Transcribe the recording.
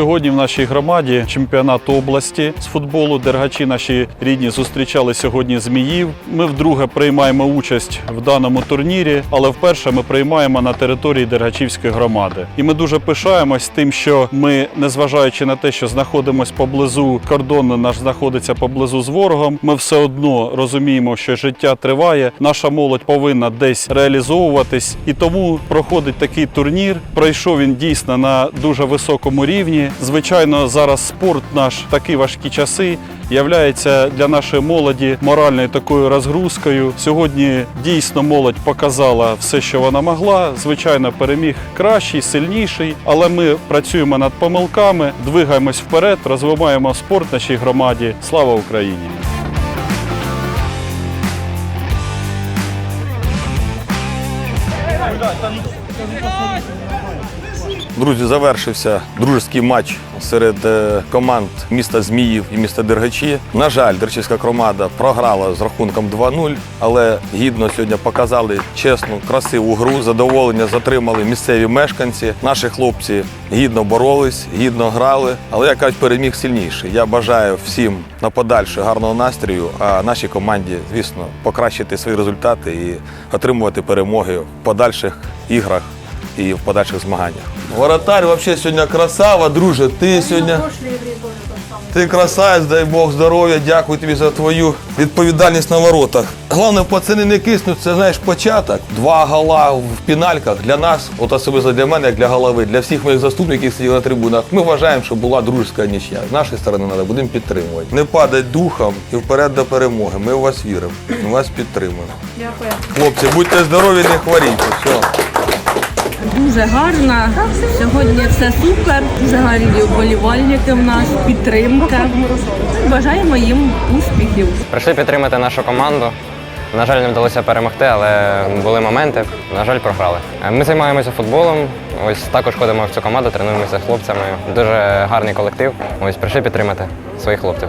Сьогодні в нашій громаді чемпіонат області з футболу. Дергачі наші рідні зустрічали сьогодні зміїв. Ми вдруге приймаємо участь в даному турнірі, але вперше ми приймаємо на території Дергачівської громади. І ми дуже пишаємось тим, що ми, незважаючи на те, що знаходимося поблизу кордону, наш знаходиться поблизу з ворогом. Ми все одно розуміємо, що життя триває. Наша молодь повинна десь реалізовуватись, і тому проходить такий турнір. Пройшов він дійсно на дуже високому рівні. Звичайно, зараз спорт наш такі важкі часи являється для нашої молоді моральною такою розгрузкою. Сьогодні дійсно молодь показала все, що вона могла. Звичайно, переміг кращий, сильніший, але ми працюємо над помилками, двигаємось вперед, розвиваємо спорт нашій громаді. Слава Україні! Друзі, завершився дружеський матч серед е, команд міста Зміїв і міста Дергачі. На жаль, Дерчівська громада програла з рахунком 2-0, але гідно сьогодні показали чесну, красиву гру. Задоволення затримали місцеві мешканці. Наші хлопці гідно боролись, гідно грали. Але як кажуть, переміг сильніший. Я бажаю всім на подальше гарного настрою, а нашій команді, звісно, покращити свої результати і отримувати перемоги в подальших іграх і в подальших змаганнях. Воротарь взагалі сьогодні красава, друже. Ти сьогодні. Ти красавець, дай Бог здоров'я, дякую тобі за твою відповідальність на воротах. Головне, пацани не киснуть, це знаєш початок. Два гола в пінальках для нас, от особисто для мене, як для голови, для всіх моїх заступників, які сиділи на трибунах. Ми вважаємо, що була дружська нічия. З нашої сторони треба, будемо підтримувати. Не падай духом і вперед до перемоги. Ми в вас віримо. Ми вас підтримуємо. Дякую. Хлопці, будьте здорові, не хворійте. Все. Дуже гарно. Сьогодні все супер. Дуже гарні вболівальники в нас, підтримка. Бажаємо їм успіхів. Прийшли підтримати нашу команду. На жаль, не вдалося перемогти, але були моменти. На жаль, програли. Ми займаємося футболом. Ось також ходимо в цю команду, тренуємося з хлопцями. Дуже гарний колектив. Ось прийшли підтримати своїх хлопців.